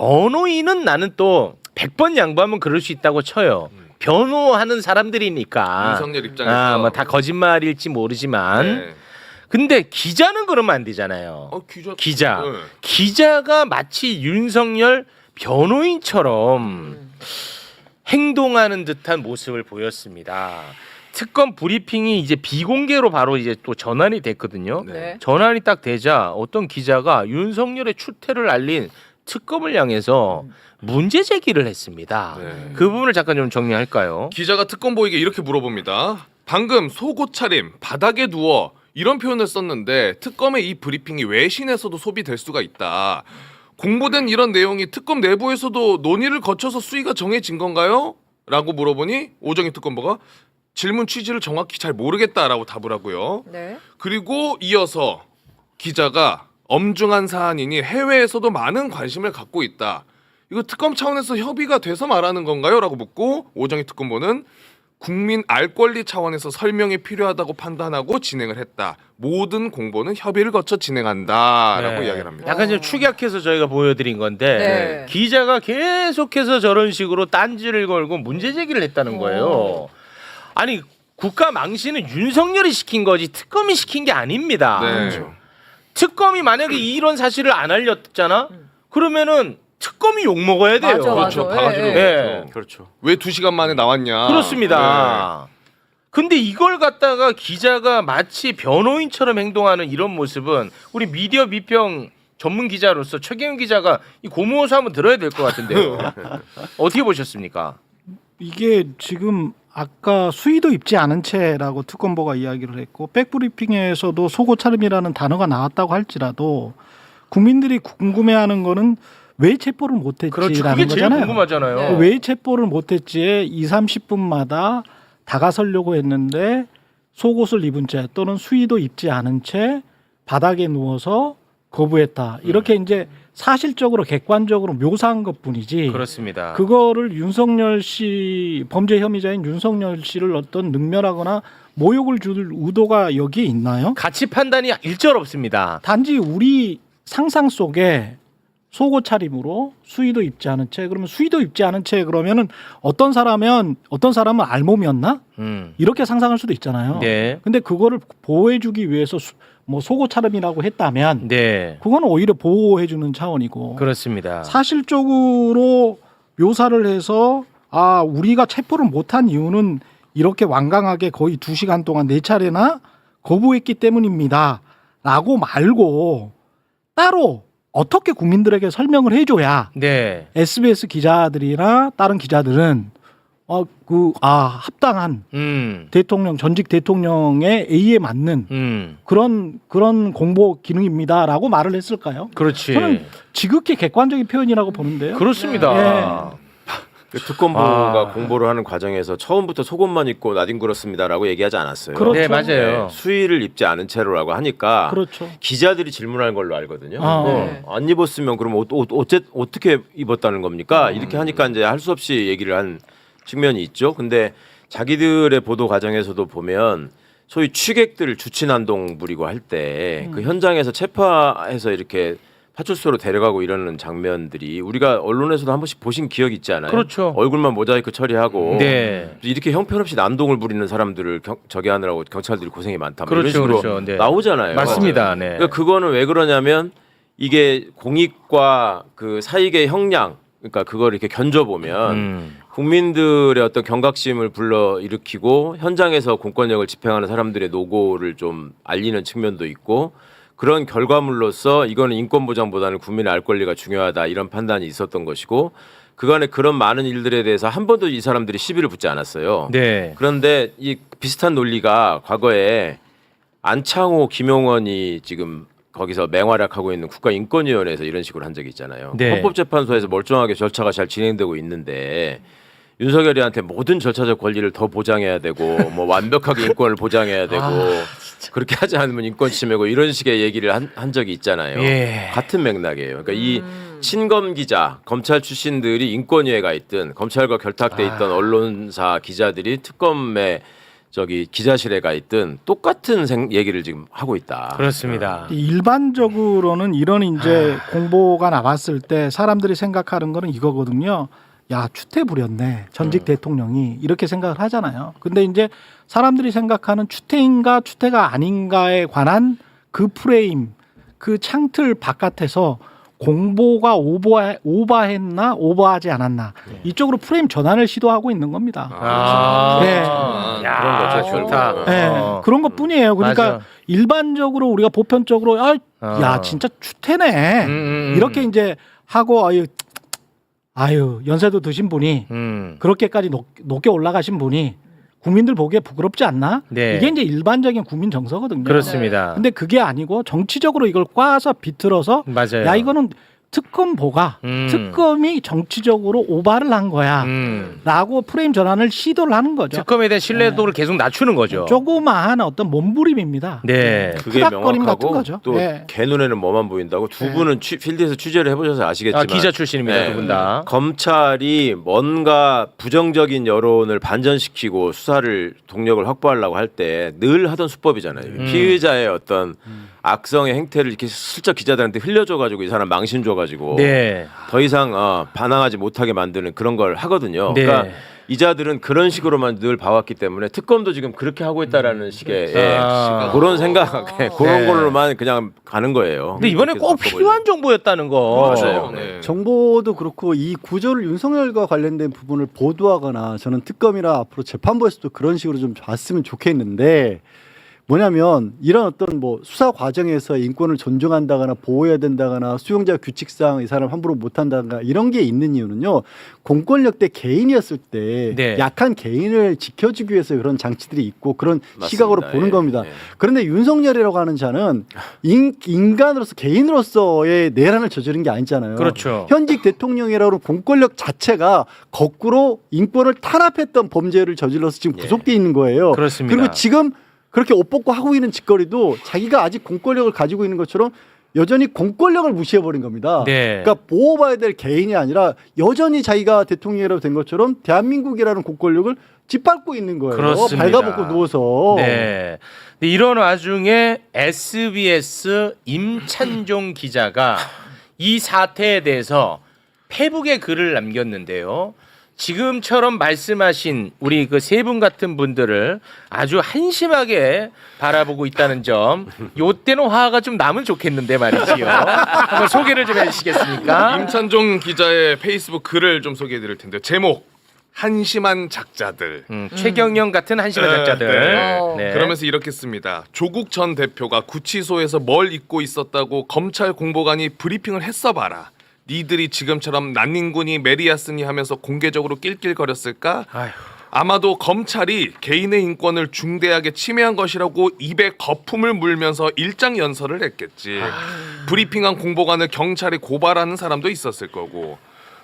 변호인은 나는 또 100번 양보하면 그럴 수 있다고 쳐요. 변호하는 사람들이니까. 윤석열 입장에서 아, 뭐 다 거짓말일지 모르지만. 네. 근데 기자는 그러면 안 되잖아요. 어, 기자 기자. 네. 기자가 마치 윤석열 변호인처럼 행동하는 듯한 모습을 보였습니다. 특검 브리핑이 이제 비공개로 바로 이제 또 전환이 됐거든요. 네. 전환이 딱 되자 어떤 기자가 윤석열의 추태를 알린 특검을 향해서 문제 제기를 했습니다. 네. 그 부분을 잠깐 좀 정리할까요? 기자가 특검보에게 이렇게 물어봅니다. 방금 속옷 차림, 바닥에 누워 이런 표현을 썼는데 특검의 이 브리핑이 외신에서도 소비될 수가 있다. 공보된 이런 내용이 특검 내부에서도 논의를 거쳐서 수위가 정해진 건가요? 라고 물어보니 오정희 특검보가 질문 취지를 정확히 잘 모르겠다라고 답을 하고요. 네. 그리고 이어서 기자가 엄중한 사안이니 해외에서도 많은 관심을 갖고 있다. 이거 특검 차원에서 협의가 돼서 말하는 건가요? 라고 묻고 오정희 특검보는 국민 알 권리 차원에서 설명이 필요하다고 판단하고 진행을 했다. 모든 공보는 협의를 거쳐 진행한다라고 네. 이야기를 합니다. 약간 좀 축약해서 저희가 보여드린 건데 네. 기자가 계속해서 저런 식으로 딴지를 걸고 문제 제기를 했다는 거예요. 아니 국가 망신은 윤석열이 시킨 거지 특검이 시킨 게 아닙니다. 네. 특검이 만약에 이런 사실을 안 알렸잖아? 그러면은 특검이 욕 먹어야 돼요. 맞아, 맞아. 그렇죠. 바가지로. 예, 예. 그렇죠. 왜 두 시간 만에 나왔냐? 그렇습니다. 근데 이걸 갖다가 기자가 마치 변호인처럼 행동하는 이런 모습은 우리 미디어 비평 전문 기자로서 최경영 기자가 이 고무호수 한번 들어야 될 것 같은데요. 어떻게 보셨습니까? 이게 지금 아까 수의도 입지 않은 채라고 특검보가 이야기를 했고 백브리핑에서도 속옷 차림이라는 단어가 나왔다고 할지라도 국민들이 궁금해하는 거는 왜 체포를 그렇죠. 못했지라는 그게 제일 거잖아요. 궁금하잖아요. 네. 왜 체포를 못했지에 2, 30분마다 다가서려고 했는데 속옷을 입은 채 또는 수의도 입지 않은 채 바닥에 누워서 거부했다. 이렇게 이제 사실적으로 객관적으로 묘사한 것 뿐이지. 그렇습니다. 그거를 윤석열 씨 범죄 혐의자인 윤석열 씨를 어떤 능멸하거나 모욕을 줄 의도가 여기에 있나요? 가치 판단이 일절 없습니다. 단지 우리 상상 속에 속옷 차림으로 수의도 입지 않은 채 그러면 수의도 입지 않은 채 그러면은 어떤 사람은 어떤 사람은 알몸이었나 음. 이렇게 상상할 수도 있잖아요. 네. 근데 그거를 보호해주기 위해서 수- 뭐 속옷 차림이라고 했다면 네. 그거는 오히려 보호해 주는 차원이고 그렇습니다. 사실적으로 묘사를 해서 아 우리가 체포를 못한 이유는 이렇게 완강하게 거의 두 시간 동안 네 차례나 거부했기 때문입니다라고 말고 따로 어떻게 국민들에게 설명을 해줘야 네. SBS 기자들이나 다른 기자들은 어 그 아 합당한 음. 대통령 전직 대통령의 A에 맞는 음. 그런 그런 공보 기능입니다라고 말을 했을까요? 그렇지. 저는 지극히 객관적인 표현이라고 보는데요. 그렇습니다. 그 특검부가 아. 공보를 하는 과정에서 처음부터 속옷만 입고 나뒹굴었습니다라고 얘기하지 않았어요. 그렇죠. 네, 맞아요. 수의를 입지 않은 채로라고 하니까 그렇죠. 기자들이 질문하는 걸로 알거든요. 아. 어, 네. 안 입었으면 그럼 옷, 옷, 어째, 어떻게 입었다는 겁니까? 이렇게 하니까 이제 할 수 없이 얘기를 한 측면이 있죠. 근데 자기들의 보도 과정에서도 보면 소위 취객들 주친한동 부리고 할 때그 현장에서 체포해서 이렇게 파출소로 데려가고 이러는 장면들이 우리가 언론에서도 한 번씩 보신 기억 있지 않아요? 그렇죠. 얼굴만 모자이크 처리하고 네. 이렇게 형편없이 난동을 부리는 사람들을 경, 저기 하느라고 경찰들이 고생이 많다. 뭐 그렇죠, 이런 식으로 그렇죠. 네. 나오잖아요. 맞습니다. 네. 그러니까 그거는 왜 그러냐면 이게 공익과 그 사익의 형량 그러니까 그걸 이렇게 견져 보면 음. 국민들의 어떤 경각심을 불러 일으키고 현장에서 공권력을 집행하는 사람들의 노고를 좀 알리는 측면도 있고 그런 결과물로서 이거는 인권 보장보다는 국민의 알 권리가 중요하다 이런 판단이 있었던 것이고 그간에 그런 많은 일들에 대해서 한 번도 이 사람들이 시비를 붙지 않았어요. 네. 그런데 이 비슷한 논리가 과거에 안창호, 김용원이 지금 거기서 맹활약하고 있는 국가인권위원회에서 이런 식으로 한 적이 있잖아요. 네. 헌법재판소에서 멀쩡하게 절차가 잘 진행되고 있는데 윤석열이한테 모든 절차적 권리를 더 보장해야 되고 뭐 완벽하게 인권을 보장해야 되고 아, 그렇게 하지 않으면 인권 침해고 이런 식의 얘기를 한, 한 적이 있잖아요. 예. 같은 맥락이에요. 그러니까 이 음. 친검 기자, 검찰 출신들이 인권위에 가 있든 검찰과 결탁돼 아. 있던 언론사 기자들이 특검에 저기 기자실에 가 있든 똑같은 생, 얘기를 지금 하고 있다. 그렇습니다. 일반적으로는 이런 이제 아. 공보가 나왔을 때 사람들이 생각하는 거는 이거거든요. 야 추태 부렸네 전직 음. 대통령이 이렇게 생각을 하잖아요. 근데 이제 사람들이 생각하는 추태인가 추태가 아닌가에 관한 그 프레임, 그 창틀 바깥에서 공보가 오버 오버했나 오버하지 않았나 네. 이쪽으로 프레임 전환을 시도하고 있는 겁니다. 아, 네. 야, 그런 거죠, 좋다. 네, 어. 그런 것 뿐이에요. 그러니까 맞아. 일반적으로 우리가 보편적으로 아, 어. 야 진짜 추태네 음, 음, 음. 이렇게 이제 하고 아유 아유 연세도 드신 분이 음. 그렇게까지 높, 높게 올라가신 분이 국민들 보기에 부끄럽지 않나? 네. 이게 이제 일반적인 국민 정서거든요. 그렇습니다. 근데 그게 아니고 정치적으로 이걸 꽈서 비틀어서 맞아요. 야 이거는 특검보가 음. 특검이 정치적으로 오바를 한 거야. 음. 라고 프레임 전환을 시도를 하는 거죠. 특검에 대한 신뢰도를 계속 낮추는 거죠. 조그마한 어떤 몸부림입니다. 네. 그게 크닥거림 같은 명확하고 거죠. 또 네. 개 눈에는 뭐만 보인다고 두 네. 분은 취- 필드에서 취재를 해보셔서 아시겠지만 아, 기자 출신입니다, 네. 두 분 다. 검찰이 뭔가 부정적인 여론을 반전시키고 수사를 동력을 확보하려고 할 때 늘 하던 수법이잖아요. 음. 피의자의 어떤 악성의 행태를 이렇게 슬쩍 기자들한테 흘려줘가지고 이 사람 망신 줘가지고 네. 더 이상 어, 반항하지 못하게 만드는 그런 걸 하거든요. 네. 그러니까 이자들은 그런 식으로만 늘 봐왔기 때문에 특검도 지금 그렇게 하고 있다라는 식의 예, 아. 그런 생각, 그런 네. 걸로만 그냥 가는 거예요. 근데 이번에 그렇게 꼭. 필요한 정보였다는 거. 맞아요. 네. 정보도 그렇고 이 구조를 윤석열과 관련된 부분을 보도하거나 저는 특검이나 앞으로 재판부에서도 그런 식으로 좀 봤으면 좋겠는데 뭐냐면 이런 어떤 뭐 수사 과정에서 인권을 존중한다거나 보호해야 된다거나 수용자 규칙상 이 사람 함부로 못한다거나 이런 게 있는 이유는요 공권력 때 개인이었을 때 네. 약한 개인을 지켜주기 위해서 그런 장치들이 있고 그런 맞습니다. 시각으로 보는 예, 겁니다. 예. 그런데 윤석열이라고 하는 자는 인, 인간으로서 개인으로서의 내란을 저지른 게 아니잖아요. 그렇죠. 현직 대통령이라고 하는 공권력 자체가 거꾸로 인권을 탄압했던 범죄를 저질러서 지금 예. 구속돼 있는 거예요. 그렇습니다. 그리고 지금 그렇게 옷 벗고 하고 있는 짓거리도 자기가 아직 공권력을 가지고 있는 것처럼 여전히 공권력을 무시해 버린 겁니다. 네. 그러니까 보호받아야 될 개인이 아니라 여전히 자기가 대통령이라고 된 것처럼 대한민국이라는 공권력을 짓밟고 있는 거예요. 그렇습니다. 발가벗고 누워서. 네. 근데 이런 와중에 SBS 임찬종 기자가 이 사태에 대해서 페북에 글을 남겼는데요. 지금처럼 말씀하신 우리 그 세 분 같은 분들을 아주 한심하게 바라보고 있다는 점. 요때는 화가 좀 나면 좋겠는데 말이지요. 한번 소개를 좀 해주시겠습니까? 임찬종 기자의 페이스북 글을 좀 소개해드릴 텐데 제목 한심한 작자들. 음, 최경영 같은 한심한 네, 작자들. 네. 네. 그러면서 이렇게 씁니다. 조국 전 대표가 구치소에서 뭘 잊고 있었다고 검찰 공보관이 브리핑을 했어 봐라. 니들이 지금처럼 난닝군이 메리아스니 하면서 공개적으로 낄낄거렸을까? 아휴. 아마도 검찰이 개인의 인권을 중대하게 침해한 것이라고 입에 거품을 물면서 일장 연설을 했겠지. 브리핑한 공보관을 경찰이 고발하는 사람도 있었을 거고.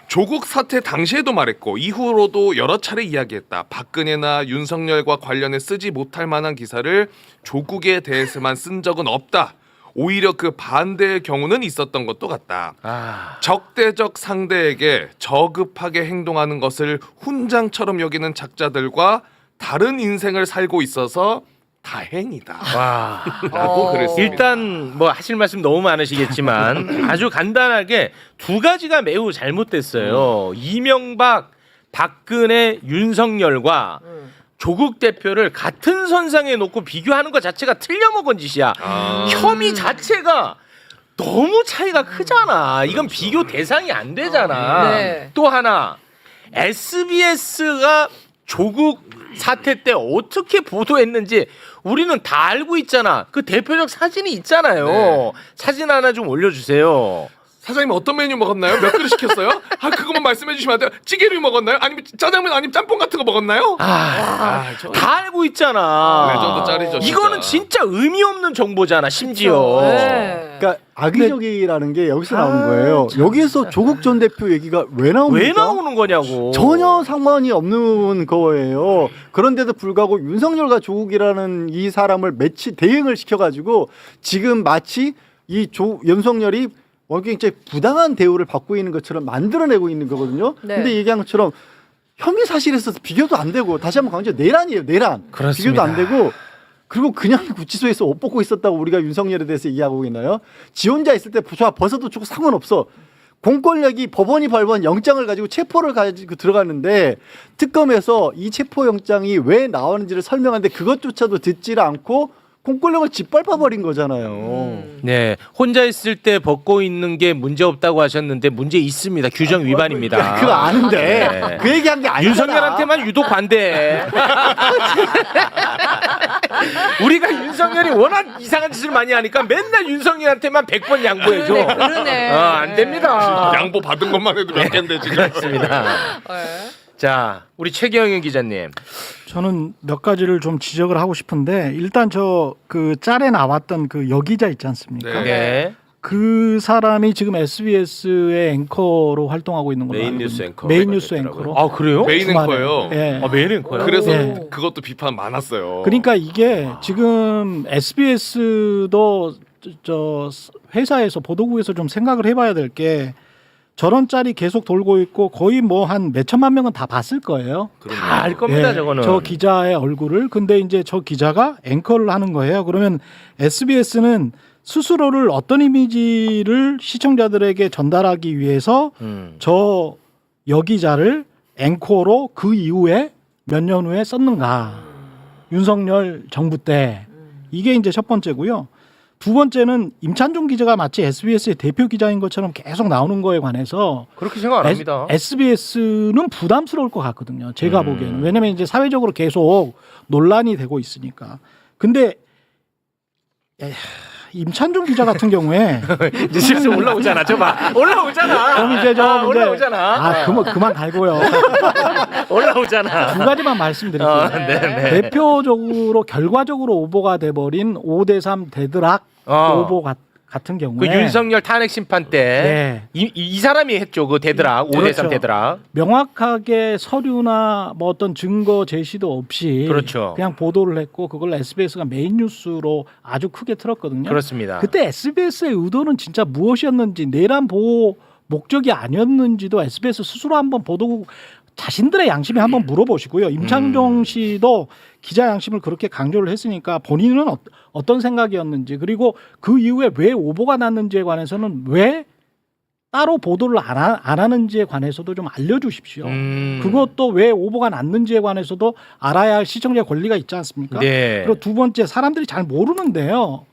조국 사태 당시에도 말했고 이후로도 여러 차례 이야기했다. 박근혜나 윤석열과 관련해 쓰지 못할 만한 기사를 조국에 대해서만 쓴 적은 없다. 오히려 그 반대의 경우는 있었던 것도 같다. 아. 적대적 상대에게 저급하게 행동하는 것을 훈장처럼 여기는 작자들과 다른 인생을 살고 있어서 다행이다. 와. 라고 그랬습니다. 일단 뭐 하실 말씀 너무 많으시겠지만 아주 간단하게 두 가지가 매우 잘못됐어요. 이명박, 박근혜, 윤석열과 조국 대표를 같은 선상에 놓고 비교하는 것 자체가 틀려먹은 짓이야. 아. 혐의 자체가 너무 차이가 크잖아. 이건 비교 대상이 안 되잖아. 네. 또 하나 SBS가 조국 사태 때 어떻게 보도했는지 우리는 다 알고 있잖아. 그 대표적 사진이 있잖아요. 네. 사진 하나 좀 올려주세요. 사장님 어떤 메뉴 먹었나요? 몇 그릇 시켰어요? 아 그것만 말씀해 주시면 안 돼요? 찌개류 먹었나요? 아니면 짜장면 아니면 짬뽕 같은 거 먹었나요? 아, 다 알고 있잖아. 레전드 짤이죠, 진짜. 이거는 진짜 의미 없는 정보잖아. 심지어. 네. 그러니까 악의적이라는 게 여기서 아, 거예요. 여기에서 조국 전 대표 얘기가 왜 나옵니까? 왜 나오는 거냐고. 전혀 상관이 없는 거예요. 그런데도 불구하고 윤석열과 조국이라는 이 사람을 매치 대행을 시켜가지고 지금 마치 이 조, 윤석열이 굉장히 부당한 대우를 받고 있는 것처럼 만들어내고 있는 거거든요. 네. 근데 얘기한 것처럼 혐의 사실에서 비교도 안 되고 다시 한번 강조 내란이에요 내란 그렇습니다. 비교도 안 되고 그리고 그냥 구치소에서 옷 벗고 있었다고 우리가 윤석열에 대해서 얘기하고 있나요? 지 혼자 있을 때 좋아 벗어도 좋고 상관없어. 공권력이 법원이 발부한 영장을 가지고 체포를 가지고 들어갔는데 특검에서 이 체포 영장이 왜 나오는지를 설명하는데 그것조차도 듣지를 않고 공권력을 짓밟아 버린 거잖아요. 네, 혼자 있을 때 벗고 있는 게 문제 없다고 하셨는데 문제 있습니다. 규정 위반입니다. 그거 아는데 네. 그 얘기한 게 아니잖아. 윤석열한테만 유독 관대해. 우리가 윤석열이 워낙 이상한 짓을 많이 하니까 맨날 윤석열한테만 100번 양보해줘. 그러네, 그러네. 어, 안 됩니다. 양보 받은 것만 해도 몇 개인데 지금. 그렇습니다. 네. 자, 우리 최경영 기자님. 저는 몇 가지를 좀 지적을 하고 싶은데 일단 저 그 짤에 나왔던 그 여기자 있지 않습니까? 네. 네. 그 사람이 지금 SBS의 앵커로 활동하고 있는 걸로 메인 알고 뉴스 있는데 앵커 메인 뉴스 앵커로. 아, 그래요? 메인 주말에. 앵커예요. 예. 아, 메인 앵커요? 그래서 네. 그것도 비판 많았어요. 그러니까 이게 지금 SBS도 저 회사에서 보도국에서 좀 생각을 해봐야 될 게 저런 짤이 계속 돌고 있고 거의 뭐 한 몇 천만 명은 다 봤을 거예요. 다 알 겁니다, 예, 저거는. 저 기자의 얼굴을 근데 이제 저 기자가 앵커를 하는 거예요. 그러면 SBS는 스스로를 어떤 이미지를 시청자들에게 전달하기 위해서 음. 저 여기자를 앵커로 그 이후에 몇 년 후에 썼는가 윤석열 정부 때 이게 이제 첫 번째고요. 두 번째는 임찬종 기자가 마치 SBS의 대표 기자인 것처럼 계속 나오는 거에 관해서 그렇게 생각 안 합니다. SBS는 부담스러울 것 같거든요. 제가 음. 보기에는 왜냐면 이제 사회적으로 계속 논란이 되고 있으니까. 근데 에휴, 임찬종 기자 같은 경우에 이제 슬슬 올라오잖아. 저 봐. 올라오잖아. 그럼 이제 저 아, 근데- 올라오잖아. 아 그만 그만 달고요. 올라오잖아. 두 가지만 말씀드릴게요. 아, 네, 네. 대표적으로 결과적으로 오보가 돼버린 5대3 대드락 어. 오보 같, 같은 그 경우에 윤석열 탄핵 심판 때이 네. 이 사람이 했죠. 그 대드락 5대3 그렇죠. 대드락. 명확하게 서류나 뭐 어떤 증거 제시도 없이 그렇죠. 그냥 보도를 했고 그걸 SBS가 메인 뉴스로 아주 크게 틀었거든요. 그렇습니다. 그때 SBS의 의도는 진짜 무엇이었는지 내란 보호 목적이 아니었는지도 SBS 스스로 한번 보도국 자신들의 양심에 한번 물어보시고요. 임창정 음. 씨도 기자 양심을 그렇게 강조를 했으니까 본인은 어, 어떤 생각이었는지 그리고 그 이후에 왜 오보가 났는지에 관해서는 왜 따로 보도를 안, 하, 안 하 는지에 관해서도 좀 알려주십시오. 음. 그것도 왜 오보가 났는지에 관해서도 알아야 할 시청자 권리가 있지 않습니까? 네. 그리고 두 번째 사람들이 잘 모르는데요.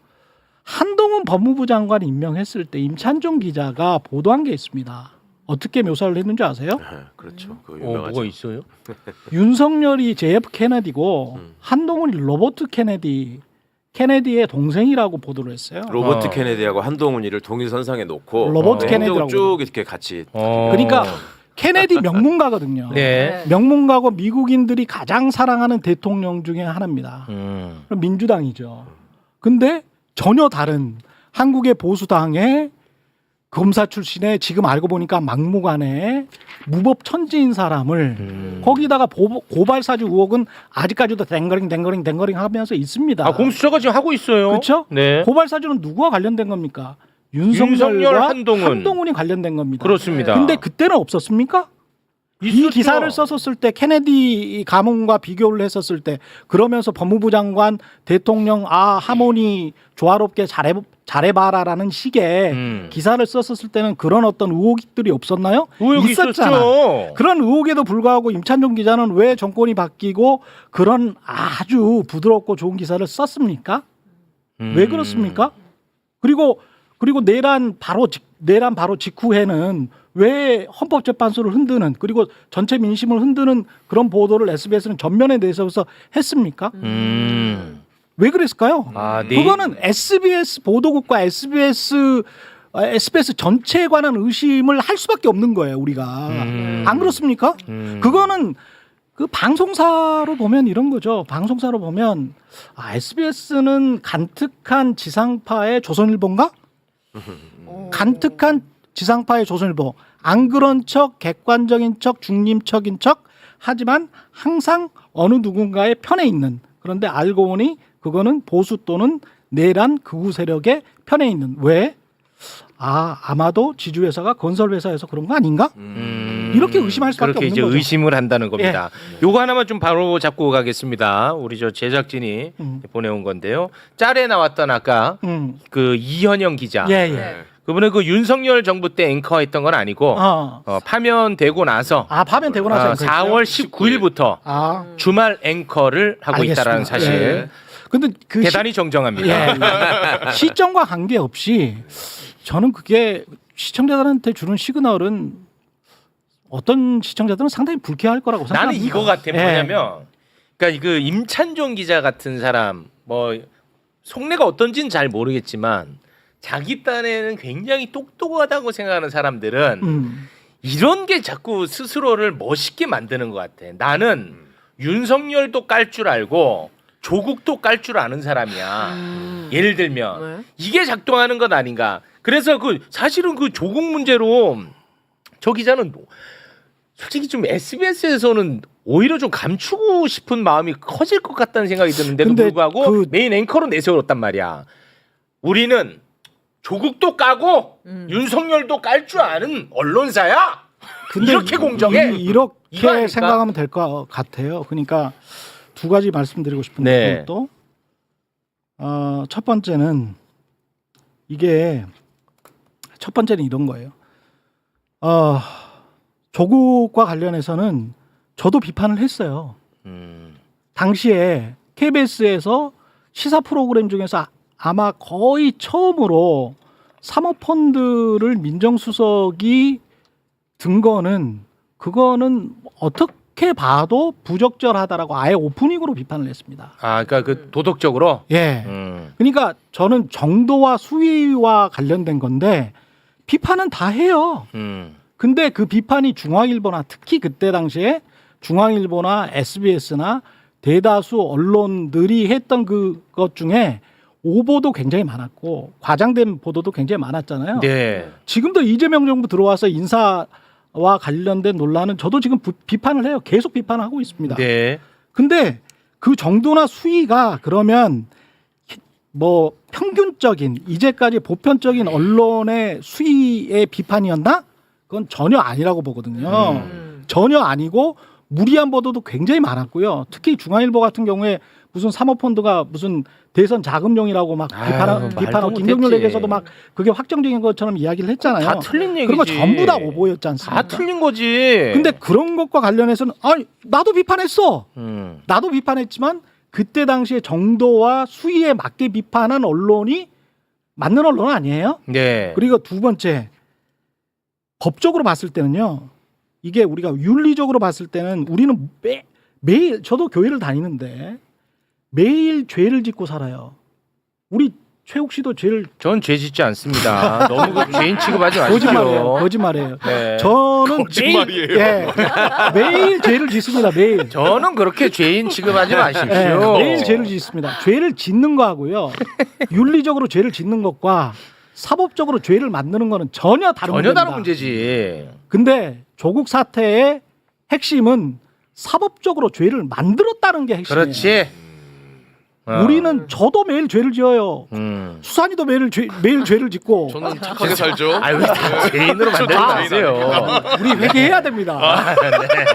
한동훈 법무부 장관 임명했을 때 임찬종 기자가 보도한 게 있습니다. 어떻게 묘사를 했는지 아세요? 네, 그렇죠. 그 어, 유명하죠. 뭐가 있어요? 윤석열이 JF 케네디고 음. 한동훈이 로버트 케네디 케네디의 동생이라고 보도를 했어요. 로버트 어. 케네디하고 한동훈이를 동일선상에 놓고 로버트 어, 케네디라고. 쭉 이렇게 같이 어. 그러니까 케네디 명문가거든요. 네. 명문가고 미국인들이 가장 사랑하는 대통령 중에 하나입니다. 음. 그럼 민주당이죠. 근데 전혀 다른 한국의 보수당의 검사 출신의 지금 알고 보니까 막무가내 무법 천지인 사람을 음. 거기다가 보- 고발 사주 의혹은 아직까지도 댕거링 댕거링 댕거링 하면서 있습니다. 아 공수처가 지금 하고 있어요. 그렇죠? 네. 고발 사주는 누구와 관련된 겁니까? 윤석열, 윤석열과 한동훈. 이 관련된 겁니다. 그렇습니다. 근데 그때는 없었습니까? 이. 기사를 썼었을 때 케네디 가문과 비교를 했었을 때 그러면서 법무부 장관 대통령 아 하모니 조화롭게 잘해 잘해봐라라는 식의 음. 기사를 썼었을 때는 그런 어떤 의혹들이 없었나요? 의혹이 있었잖아. 있었죠. 그런 의혹에도 불구하고 임찬종 기자는 왜 정권이 바뀌고 그런 아주 부드럽고 좋은 기사를 썼습니까? 음. 왜 그렇습니까? 그리고 그리고 내란 바로 직, 내란 바로 직후에는 왜 헌법재판소를 흔드는 그리고 전체 민심을 흔드는 그런 보도를 SBS는 전면에 내세워서 했습니까? 음. 왜 그랬을까요? 아, 네. 그거는 SBS 보도국과 SBS 어, SBS 전체에 관한 의심을 할 수밖에 없는 거예요, 우리가. 음. 안 그렇습니까? 음. 그거는 그 방송사로 보면 이런 거죠. 방송사로 보면 아, SBS는 간특한 지상파의 조선일보인가? 간특한 지상파의 조선일보. 안 그런 척, 객관적인 척, 중립적인 척. 하지만 항상 어느 누군가의 편에 있는. 그런데 알고 보니 그거는 보수 또는 내란 극우 세력의 편에 있는. 왜? 아, 아마도 지주회사가 건설회사에서 그런 거 아닌가? 음. 이렇게 의심할 수밖에 그렇게 없는 이제 거죠. 예. 의심을 한다는 겁니다. 요거 하나만 좀 바로 잡고 가겠습니다. 우리 저 제작진이 음. 보내온 건데요. 짤에 나왔던 아까 음. 그 이현영 기자. 예, 예. 네. 그분은 그 윤석열 정부 때 앵커했던 건 아니고 어. 어, 파면되고 나서 아, 파면 되고 나서 어, 앵커 4월 19일부터 아. 주말 앵커를 하고 알겠습니다. 있다라는 사실 예. 근데 그 대단히 정정합니다. 예. 시점과 관계없이 저는 그게 시청자들한테 주는 시그널은 어떤 시청자들은 상당히 불쾌할 거라고 나는 생각합니다. 이거 같아 예. 뭐냐면 그러니까 그 임찬종 기자 같은 사람 뭐 속내가 어떤지는 잘 모르겠지만 자기 딴에는 굉장히 똑똑하다고 생각하는 사람들은 음. 이런 게 자꾸 스스로를 멋있게 만드는 것 같아. 나는 윤석열도 깔 줄 알고 조국도 깔 줄 아는 사람이야. 예를 들면 네. 이게 작동하는 것 아닌가. 그래서 그 사실은 그 조국 문제로 저 기자는 솔직히 좀 SBS에서는 오히려 좀 감추고 싶은 마음이 커질 것 같다는 생각이 드는데도 근데 불구하고 그- 메인 앵커로 내세웠단 말이야. 우리는 조국도 까고 음. 윤석열도 깔 줄 아는 언론사야. 이렇게 공정해? 이, 이거 이렇게 아닙니까? 생각하면 될 것 같아요. 그러니까 두 가지 말씀드리고 싶은 네. 네. 또 어, 첫 번째는 이게 첫 번째는 이런 거예요. 어, 조국과 관련해서는 저도 비판을 했어요. 음. 당시에 KBS에서 시사 프로그램 중에서 아- 아마 거의 처음으로 사모펀드를 민정수석이 든 거는 그거는 어떻게 봐도 부적절하다라고 아예 오프닝으로 비판을 했습니다. 아, 그러니까 그 도덕적으로. 예. 음. 그러니까 저는 정도와 수위와 관련된 건데 비판은 다 해요. 음. 근데 그 비판이 중앙일보나 특히 그때 당시에 중앙일보나 SBS나 대다수 언론들이 했던 그것 중에 오보도 굉장히 많았고 과장된 보도도 굉장히 많았잖아요. 네. 지금도 이재명 정부 들어와서 인사와 관련된 논란은 저도 지금 부- 비판을 해요. 계속 비판하고 있습니다. 네. 근데 그 정도나 수위가 그러면 뭐 평균적인 이제까지 보편적인 언론의 수위의 비판이었나? 그건 전혀 아니라고 보거든요. 음. 전혀 아니고 무리한 보도도 굉장히 많았고요. 특히 중앙일보 같은 경우에 무슨 사모펀드가 무슨 대선 자금용이라고 막 아유, 비판하, 말도 비판하고 못했지. 김경률에게서도 막 그게 확정적인 것처럼 이야기를 했잖아요. 다 틀린 얘기지. 그런 거 전부 다 오보였지 않습니까? 다 틀린 거지. 근데 그런 것과 관련해서는 아니 나도 비판했어. 음. 나도 비판했지만 그때 당시에 정도와 수위에 맞게 비판한 언론이 맞는 언론 아니에요? 네. 그리고 두 번째 법적으로 봤을 때는요. 이게 우리가 윤리적으로 봤을 때는 우리는 매, 매일 저도 교회를 다니는데 매일 죄를 짓고 살아요. 우리 최욱 씨도 죄를 전 죄 짓지 않습니다. 너무 그 죄인 취급하지 마십시오. 거짓말이에요. 거짓말이에요. 네. 저는 거짓말이에요. 매일, 예, 매일 죄를 짓습니다. 매일. 저는 그렇게 죄인 취급하지 예, 마십시오. 매일 죄를 짓습니다. 죄를 짓는 거하고요. 윤리적으로 죄를 짓는 것과 사법적으로 죄를 만드는 거는 전혀 다른 전혀 문제입니다. 다른 문제지. 근데 조국 사태의 핵심은 사법적으로 죄를 만들었다는 게 핵심이에요. 그렇지. 어. 우리는 저도 매일 죄를 지어요. 음. 수산이도 매일 죄, 매일 죄를 짓고 저는 착하게 살죠. 아왜다 죄인으로 만들지 아, 마세요. 우리 회개해야 됩니다.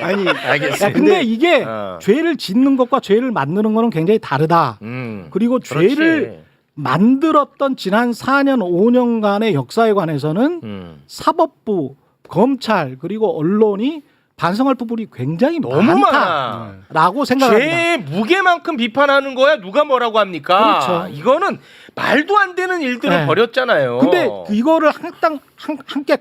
아니 야, 알겠습니다. 근데 이게 어. 죄를 짓는 것과 죄를 만드는 거는 굉장히 다르다. 음. 그리고 그렇지. 죄를 만들었던 지난 4년 5년간의 역사에 관해서는 음. 사법부, 검찰 그리고 언론이 반성할 부분이 굉장히 너무 많아. 많다라고 생각합니다. 죄 무게만큼 비판하는 거야 누가 뭐라고 합니까? 그렇죠. 이거는 말도 안 되는 일들을 네. 벌였잖아요. 근데 이거를 한땅 한, 함께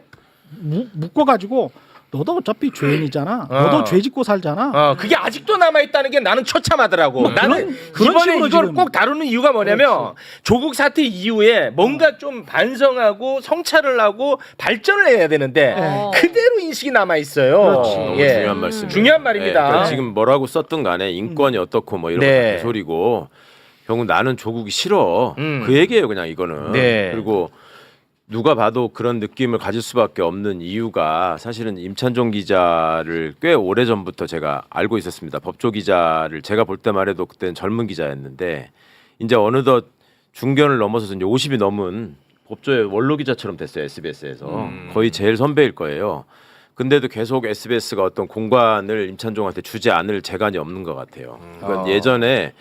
묶어 가지고 너도 어차피 죄인이잖아. 어. 너도 죄 짓고 살잖아. 어, 그게 아직도 남아 있다는 게 나는 처참하더라고. 뭐 나는 그런- 그런 이번에 식으로 이걸 지금. 꼭 다루는 이유가 뭐냐면 조국 사태 이후에 뭔가 좀 반성하고 성찰을 하고 발전을 해야 되는데 네. 그대로 인식이 남아 있어요. 그렇지. 너무 예. 중요한 말씀. 중요한 말입니다. 그러니까 지금 뭐라고 썼든 간에 인권이 어떻고 뭐 이런 네. 소리고 결국 나는 조국이 싫어. 음. 그 얘기예요, 그냥 이거는. 네. 그리고 누가 봐도 그런 느낌을 가질 수밖에 없는 이유가 사실은 임찬종 기자를 꽤 오래 전부터 제가 알고 있었습니다. 법조 기자를 제가 볼 때만 해도 그때는 젊은 기자였는데 이제 어느덧 중견을 넘어서서 이제 50이 넘은 법조의 원로 기자처럼 됐어요 SBS에서 음. 거의 제일 선배일 거예요. 근데도 계속 SBS가 어떤 공간을 임찬종한테 주지 않을 재간이 없는 것 같아요. 그건 어. 예전에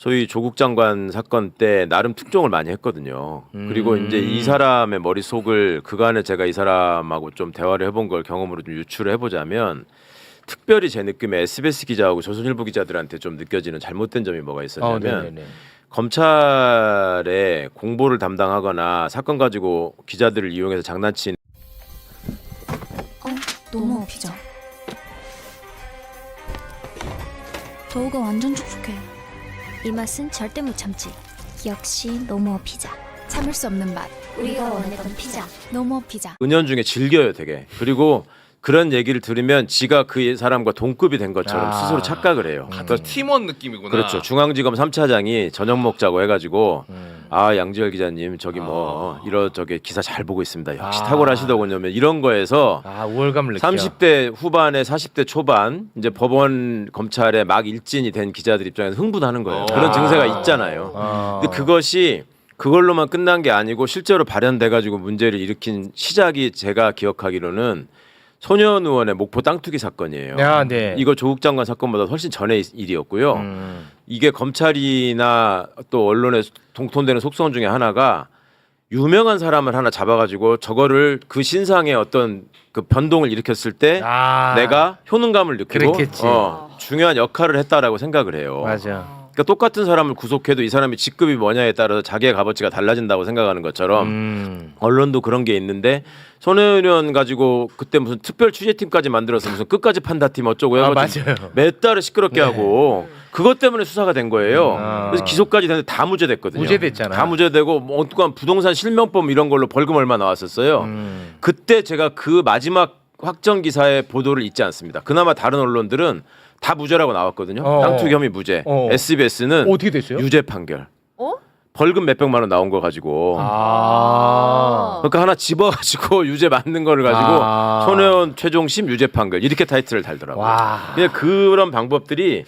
소위 조국 장관 사건 때 나름 특종을 많이 했거든요. 그리고 음. 이제 이 사람의 머릿속을 그간에 제가 이 사람하고 좀 대화를 해본 걸 경험으로 좀 유추를 해보자면 특별히 제 느낌에 SBS 기자하고 조선일보 기자들한테 좀 느껴지는 잘못된 점이 뭐가 어, 있었냐면 네네네. 검찰에 공보를 담당하거나 사건 가지고 기자들을 이용해서 장난친 어, 너무 아프죠? 저우가 완전 촉촉해. 이 맛은 절대 못 참지. 역시 노모 피자. 참을 수 없는 맛. 우리가 원했던 피자. 너무 피자. 은연 중에 즐겨요 되게 그리고 그런 얘기를 들으면 지가 그 사람과 동급이 된 것처럼 아. 스스로 착각을 해요 그러니까 팀원 느낌이구나. 그렇죠 중앙지검 3차장이 저녁 먹자고 해가지고 음. 아 양지열 기자님 저기 뭐 이러저기 기사 잘 보고 있습니다 역시 아. 탁월하시더군요 이런 거에서 아 우월감을 느껴. 30대 후반에 40대 초반 이제 법원 검찰에 막 일진이 된 기자들 입장에서 흥분하는 거예요. 어. 그런 증세가 있잖아요. 어. 근데 그것이 그걸로만 끝난 게 아니고 실제로 발현돼 가지고 문제를 일으킨 시작이 제가 기억하기로는 소년 의원의 목포 땅 투기 사건이에요. 야, 네. 이거 조국 장관 사건보다 훨씬 전의 일이었고요. 음. 이게 검찰이나 또 언론에 동통되는 속성 중에 하나가 유명한 사람을 하나 잡아가지고 저거를 그 신상의 어떤 그 변동을 일으켰을 때 아. 내가 효능감을 느끼고 그랬겠지. 어, 중요한 역할을 했다라고 생각을 해요. 맞아. 그러니까 똑같은 사람을 구속해도 이 사람이 직급이 뭐냐에 따라서 자기의 값어치가 달라진다고 생각하는 것처럼 음. 언론도 그런 게 있는데 손혜원 가지고 그때 무슨 특별 취재팀까지 만들어서 무슨 끝까지 판다팀 어쩌고 아, 해가지고 맞아요. 몇 달을 시끄럽게 하고 그것 때문에 수사가 된 거예요. 아. 그래서 기소까지 됐는데 다 무죄됐거든요. 무죄됐잖아. 다 무죄되고 뭐 어떠한 부동산 실명법 이런 걸로 벌금 얼마 나왔었어요. 음. 그때 제가 그 마지막 확정 기사의 보도를 잊지 않습니다. 그나마 다른 언론들은 다 무죄라고 나왔거든요. 어. 땅 투기 혐의 무죄. 어. SBS는 어떻게 됐어요? 유죄 판결. 어? 벌금 몇백만 원 나온 거 가지고. 아. 그러니까 하나 집어가지고 유죄 맞는 거를 가지고 아. 손혜원 최종심 유죄 판결 이렇게 타이틀을 달더라고요. 와. 그런 방법들이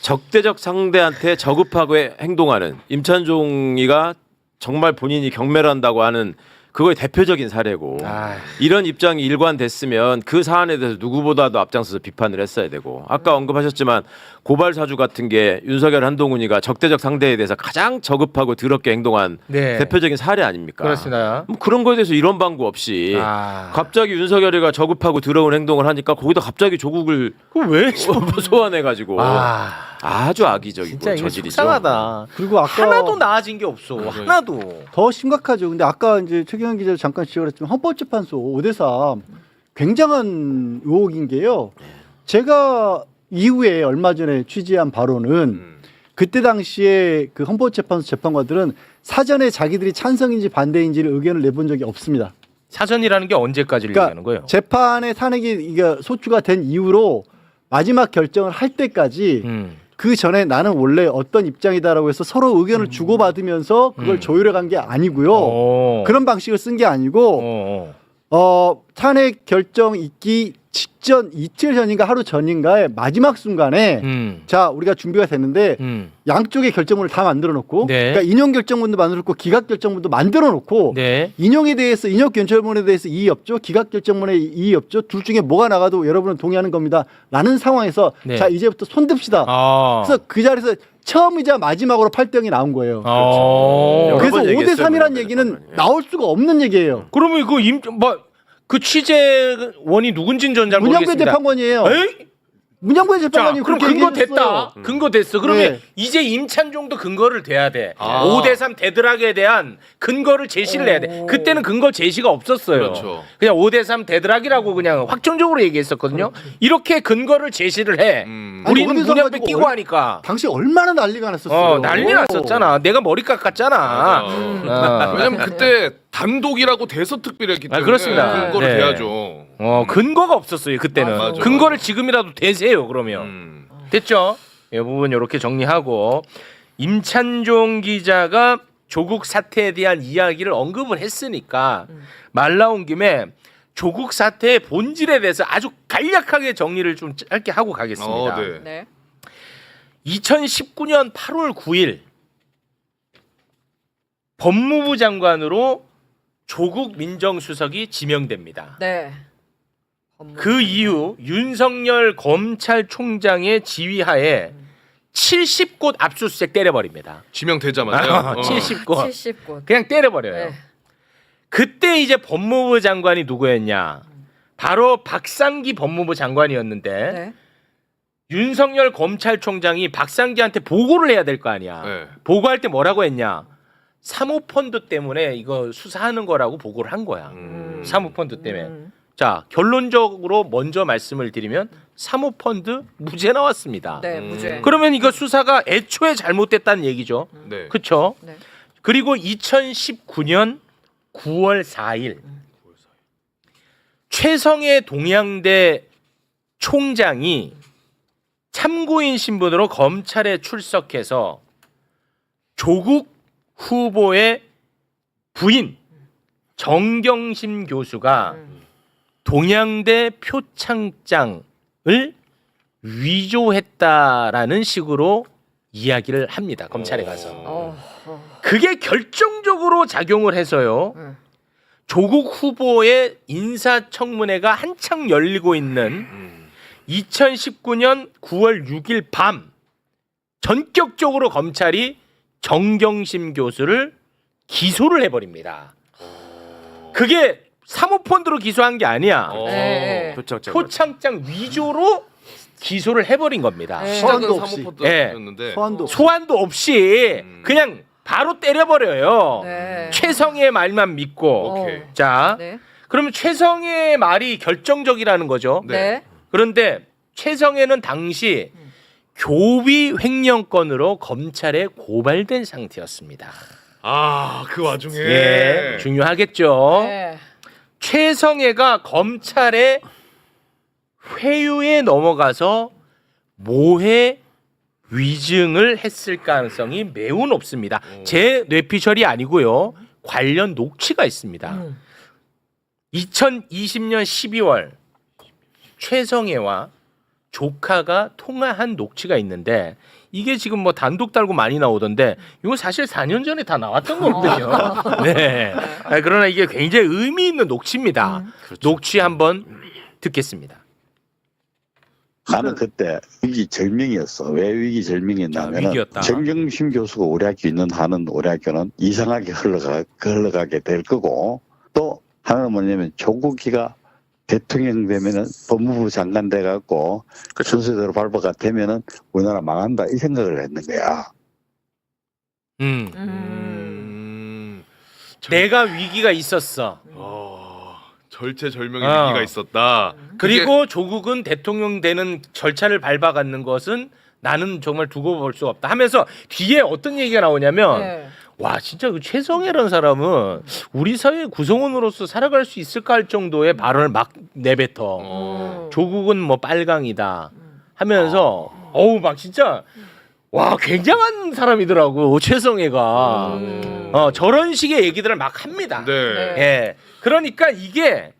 적대적 상대한테 저급하고 행동하는 임찬종이가 정말 본인이 경멸한다고 하는 그거의 대표적인 사례고 아. 이런 입장이 일관됐으면 그 사안에 대해서 누구보다도 앞장서서 비판을 했어야 되고 아까 언급하셨지만 고발 사주 같은 게 윤석열 한동훈이가 적대적 상대에 대해서 가장 저급하고 더럽게 행동한 네. 대표적인 사례 아닙니까? 그렇습니다. 뭐 그런 거에 대해서 이런 방구 없이 아. 갑자기 윤석열이가 저급하고 더러운 행동을 하니까 거기다 갑자기 조국을 왜? 소환해 가지고 아. 아주 악의적이고 진짜 이거 저질이죠. 속상하다. 그리고 아까 하나도 나아진 게 없어. 하나도. 더 심각하죠. 근데 아까 이제 최경영 기자 잠깐 지적을 했지만 헌법재판소 5대3 굉장한 의혹인 게요. 제가 이후에 얼마 전에 취재한 바로는 음. 그때 당시에 그 헌법재판소 재판관들은 사전에 자기들이 찬성인지 반대인지를 의견을 내본 적이 없습니다. 사전이라는 게 언제까지를 그러니까 얘기하는 거예요? 재판에 탄핵이 이게 소추가 된 이후로 마지막 결정을 할 때까지 음. 그 전에 나는 원래 어떤 입장이다라고 해서 서로 의견을 주고받으면서 그걸 음. 조율해 간 게 아니고요. 어. 그런 방식을 쓴 게 아니고 어, 어. 어, 탄핵 결정 있기 직전 이틀 전인가 하루 전인가의 마지막 순간에 음. 자 우리가 준비가 됐는데 음. 양쪽의 결정문을 다 만들어 놓고 네. 그러니까 인용 결정문도 만들어 놓고 기각 결정문도 만들어 놓고 네. 인용에 대해서 인용 결정문에 대해서 이의 없죠 기각 결정문에 이의 없죠 둘 중에 뭐가 나가도 여러분은 동의하는 겁니다라는 상황에서 네. 자 이제부터 손듭시다 아. 그래서 그 자리에서 처음이자 마지막으로 8대0이 나온 거예요 어. 여러 그래서 번 5대 얘기했어요, 3이라는 그러면. 얘기는 예. 나올 수가 없는 얘기예요 그러면 그 임, 뭐, 그 취재원이 누군지는 전잘 문영배 모르겠습니다. 재판관이에요 에이? 문영배 자, 재판관이 그럼 그렇게 근거. 됐다. 근거 됐어. 그러면 네. 이제 임찬종도 근거를 대야 돼. 아. 5대3 대드락에 대한 근거를 제시를 해야 돼. 그때는 근거 제시가 없었어요. 그렇죠. 그냥 5대3 대드락이라고 그냥 확정적으로 얘기했었거든요. 이렇게 근거를 제시를 해. 음. 아니, 우리는 어디서 문영배 가지고 끼고 얼- 하니까. 당시 얼마나 난리가 났었어요. 어, 난리 났었잖아. 내가 머리 깎았잖아. 어. 왜냐면 그때 단독이라고 대서특비를 했기 아, 때문에 그렇습니다. 그거를 네. 대야죠. 어, 근거가 없었어요, 그때는. 맞아. 근거를 지금이라도 대세요, 그러면. 음. 됐죠? 이 부분 이렇게 정리하고 임찬종 기자가 조국 사태에 대한 이야기를 언급을 했으니까 말 나온 김에 조국 사태의 본질에 대해서 아주 간략하게 정리를 좀 짧게 하고 가겠습니다. 어, 네. 네. 2019년 8월 9일 법무부 장관으로 조국 민정수석이 지명됩니다. 네. 그 이후 윤석열 검찰총장의 지휘하에 70곳 압수수색 때려버립니다. 지명되자마자 아, 어. 70곳 70곳. 그냥 때려버려요. 네. 그때 이제 법무부 장관이 누구였냐? 바로 박상기 법무부 장관이었는데 네. 윤석열 검찰총장이 박상기한테 보고를 해야 될 거 아니야. 네. 보고할 때 뭐라고 했냐? 사모펀드 때문에 이거 수사하는 거라고 보고를 한 거야. 음. 사모펀드 때문에. 음. 자 결론적으로 먼저 말씀을 드리면 사모펀드 무죄 나왔습니다. 네, 음. 무죄. 그러면 이거 수사가 애초에 잘못됐다는 얘기죠. 네. 그렇죠? 네. 그리고 2019년 9월 4일 최성해 동양대 총장이 참고인 신분으로 검찰에 출석해서 조국 후보의 부인 정경심 교수가 음. 동양대 표창장을 위조했다라는 식으로 이야기를 합니다. 검찰에 가서. 어, 어. 그게 결정적으로 작용을 해서요. 음. 조국 후보의 인사청문회가 한창 열리고 있는 음. 2019년 9월 6일 밤 전격적으로 검찰이 정경심 교수를 기소를 해버립니다. 그게 사모펀드로 기소한 게 아니야. 어. 네. 표창장. 표창장 위조로 기소를 해버린 겁니다. 네. 소환도 없이. 사모펀드였는데 소환도 소환도 없이 음. 그냥 바로 때려버려요. 네. 최성의 말만 믿고. 오케이. 자, 네. 그러면 최성의 말이 결정적이라는 거죠. 네. 네. 그런데 최성애는 당시 교비 횡령건으로 검찰에 고발된 상태였습니다. 아, 그 와중에 예, 중요하겠죠. 네. 최성애가 검찰의 회유에 넘어가서 모해 위증을 했을 가능성이 매우 높습니다. 제 뇌피셜이 아니고요. 관련 녹취가 있습니다. 음. 2020년 12월 최성애와 조카가 통화한 녹취가 있는데 이게 지금 뭐 단독 달고 많이 나오던데 이거 사실 4년 전에 다 나왔던 거거든요. 네. 아, 그러나 이게 굉장히 의미 있는 녹취입니다. 녹취 한번 듣겠습니다. 나는 그때 위기 절명이었어. 왜 위기 자, 절명이었냐면 위기였다. 정경심 교수가 우리 학교 있는 한은 우리 학교는 이상하게 흘러가, 흘러가게 될 거고 또 하나는 뭐냐면 조국이가 대통령 되면은 법무부 장관 돼갖고 순서대로 발부가 되면은 우리나라 망한다 이 생각을 했는 거야. 음. 음. 음. 내가 위기가 있었어. 어, 절체절명의 어. 위기가 있었다. 그리고 조국은 대통령 되는 절차를 밟아가는 것은 나는 정말 두고 볼 수 없다 하면서 뒤에 어떤 얘기가 나오냐면 네. 와 진짜 그 최성애라는 사람은 우리 사회 구성원으로서 살아갈 수 있을까 할 정도의 발언을 막 내뱉어. 어. 조국은 뭐 빨강이다 하면서 어우 막 진짜 와 굉장한 사람이더라고 최성애가 음. 어 저런 식의 얘기들을 막 합니다. 네. 네. 예 그러니까 이게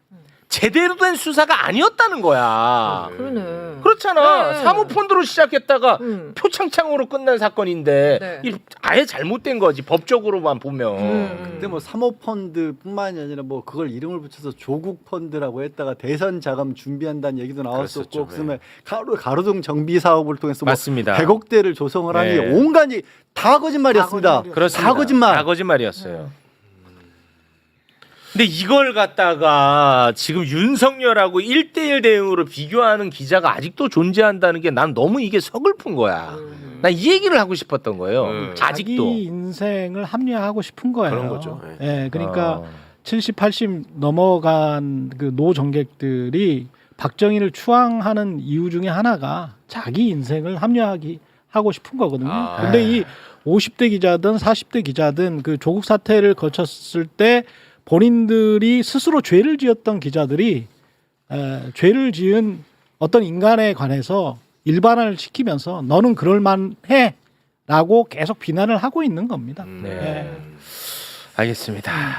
제대로 된 수사가 아니었다는 거야. 그러네. 그렇잖아 네. 사모펀드로 시작했다가 음. 표창장으로 끝난 사건인데 네. 이 아예 잘못된 거지 법적으로만 보면. 음. 근데 뭐 사모펀드뿐만이 아니라 뭐 그걸 이름을 붙여서 조국 펀드라고 했다가 대선 자금 준비한다는 얘기도 나왔었고 그랬었죠, 그다음에 가로 가로등 정비 사업을 통해서 뭐 맞습니다. 100억대를 조성을 하니 네. 온갖이 다 거짓말이었습니다. 다 거짓말이었어요. 그렇습니다. 다 거짓말. 다 거짓말이었어요. 근데 이걸 갖다가 지금 윤석열하고 1대1 대응으로 비교하는 기자가 아직도 존재한다는 게 난 너무 이게 서글픈 거야. 음. 난이 얘기를 하고 싶었던 거예요. 음. 아직도. 자기 인생을 합리화하고 싶은 거예요. 그런 거죠. 예, 그러니까 어. 70, 80 넘어간 그 노정객들이 박정희를 추앙하는 이유 중에 하나가 자기 인생을 합리화하기 하고 싶은 거거든요. 아. 근데 이 50대 기자든 40대 기자든 그 조국 사태를 거쳤을 때 본인들이 스스로 죄를 지었던 기자들이 에, 죄를 지은 어떤 인간에 관해서 일반화를 시키면서 너는 그럴 만해라고 계속 비난을 하고 있는 겁니다. 음. 네. 예. 알겠습니다.